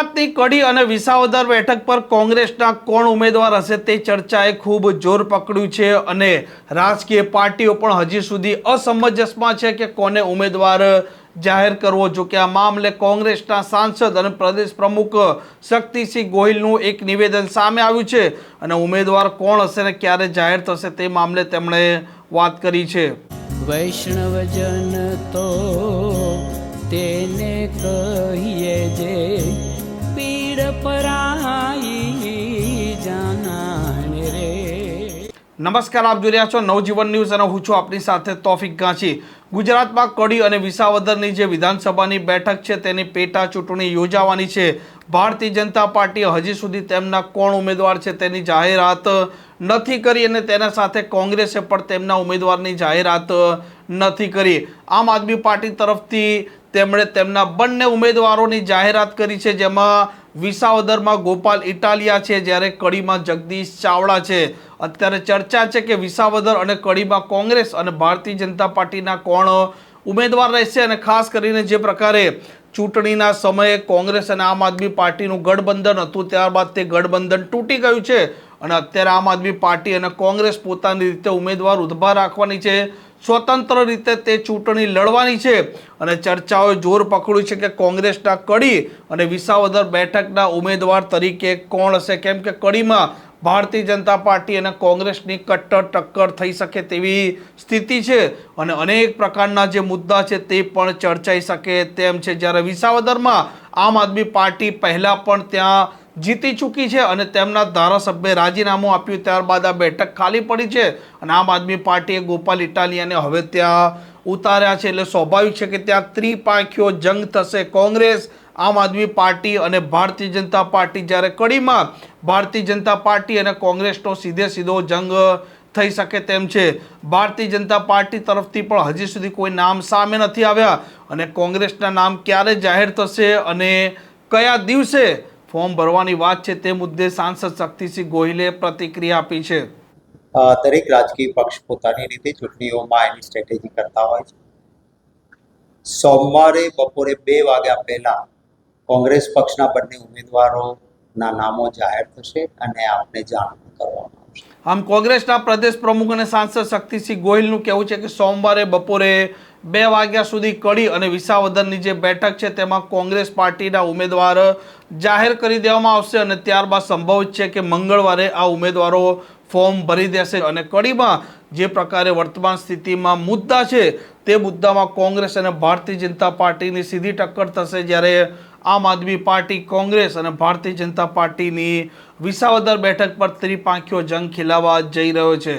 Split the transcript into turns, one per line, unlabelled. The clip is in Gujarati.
ગુજરાતની કડી અને વિસાવદર બેઠક પર કોંગ્રેસના કોણ ઉમેદવાર હશે તે ચર્ચાએ ખૂબ જોર પકડ્યું છે અને રાજકીય પાર્ટીઓ પણ હજી સુધી અસમંજસમાં છે કે કોને ઉમેદવાર જાહેર કરવો. જો કે આ મામલે કોંગ્રેસના સાંસદ અને પ્રદેશ પ્રમુખ શક્તિસિંહ ગોહિલનું એક નિવેદન સામે આવ્યું છે અને ઉમેદવાર કોણ હશે ને ક્યારે જાહેર થશે તે મામલે તેમણે વાત કરી છે.
વૈષ્ણવજન તો તેને કહીએ જે
નમસ્કાર, આપ જોઈ રહ્યા છો નવજીવન ન્યૂઝ અને હું છું આપની સાથે તોફિક ગાંચી. ગુજરાતમાં કડી અને વિસાવદરની જે વિધાનસભાની બેઠક છે, તેની પેટા ચૂંટણી યોજાવાની છે. ભારતીય જનતા પાર્ટીએ હજી સુધી તેમના કોણ ઉમેદવાર છે તેની જાહેરાત નથી કરી અને તેના સાથે કોંગ્રેસે પણ તેમના ઉમેદવારની જાહેરાત નથી કરી. આમ આદમી પાર્ટી તરફથી તેમણે તેમના બંને ઉમેદવારોની જાહેરાત કરી છે, જેમાં વિસાવદરમાં ગોપાલ ઇટાલિયા છે, જ્યારે કડીમાં જગદીશ ચાવડા છે. અત્યારે ચર્ચા છે કે વિસાવદર અને કડીમાં કોંગ્રેસ અને ભારતીય જનતા પાર્ટીના કોણ ઉમેદવાર રહેશે અને ખાસ કરીને જે પ્રકારે ચૂંટણીના સમયે કોંગ્રેસ અને આમ આદમી પાર્ટીનું ગઠબંધન હતું, ત્યારબાદ તે ગઠબંધન તૂટી ગયું છે અને અત્યારે આમ આદમી પાર્ટી અને કોંગ્રેસ પોતાની રીતે ઉમેદવાર ઊભા રાખવાની છે. સ્વતંત્ર રીતે તે ચૂંટણી લડવાની છે અને ચર્ચાઓએ જોર પકડ્યું છે કે કોંગ્રેસના કડી અને વિસાવદર બેઠકના ઉમેદવાર તરીકે કોણ હશે? કેમ કે કડીમાં ભારતીય જનતા પાર્ટી અને કોંગ્રેસની કટ્ટર ટક્કર થઈ શકે તેવી સ્થિતિ છે અને અનેક પ્રકારના જે મુદ્દા છે તે પણ ચર્ચાઈ શકે તેમ છે. જ્યારે વિસાવદરમાં આમ આદમી પાર્ટી પહેલાં પણ ત્યાં જીતી ચૂકી છે અને તેમના ધારાસભ્યે રાજીનામું આપ્યું ત્યારબાદ આ બેઠક ખાલી પડી છે અને આમ આદમી પાર્ટીએ ગોપાલ ઇટાલિયાને હવે ત્યાં ઉતાર્યા છે. એટલે સ્વાભાવિક છે કે ત્યાં ત્રિપાંખીઓ જંગ થશે. કોંગ્રેસ, આમ આદમી પાર્ટી અને ભારતીય જનતા પાર્ટી જ્યારે કડીમાં ભારતીય જનતા પાર્ટી અને કોંગ્રેસનો સીધે સીધો જંગ થઈ શકે તેમ છે. ભારતીય જનતા પાર્ટી તરફથી પણ હજી સુધી કોઈ નામ સામે નથી આવ્યા અને કોંગ્રેસના નામ ક્યારે જાહેર થશે અને કયા દિવસે ફોર્મ ભરવાની વાત છે તે મુદ્દે સાંસદ શક્તિસિંહ ગોહિલે પ્રતિક્રિયા આપી છે.
દરેક રાજકીય પક્ષ પોતાની રીતે ચૂંટણીઓમાં એની સ્ટ્રેટેજી કરતા હોય છે. સોમવારે બપોરે બે વાગ્યા પહેલા કોંગ્રેસ પક્ષના બંને ઉમેદવારોના નામો જાહેર થશે અને આપને જાણ કરવામાં
આમ કોંગ્રેસના પ્રદેશ પ્રમુખ અને સાંસદ શક્તિસિંહ ગોહિલનું કહેવું છે કે સોમવારે બપોરે બે વાગ્યા સુધી કડી અને વિસાવદરની જે બેઠક છે, તેમાં કોંગ્રેસ પાર્ટીના ઉમેદવાર જાહેર કરી દેવામાં આવશે અને ત્યારબાદ સંભવિત છે કે મંગળવારે આ ઉમેદવારો ફોર્મ ભરી દેશે અને કડીમાં જે પ્રકારે વર્તમાન સ્થિતિમાં મુદ્દા છે, તે મુદ્દામાં કોંગ્રેસ અને ભારતીય જનતા પાર્ટીની સીધી ટક્કર થશે જ્યારે આમ આદમી પાર્ટી, કોંગ્રેસ અને ભારતીય જનતા પાર્ટીની વિસાવદર બેઠક પર ત્રિપાંખીઓ જંગ ખીલાવા જઈ રહ્યો છે.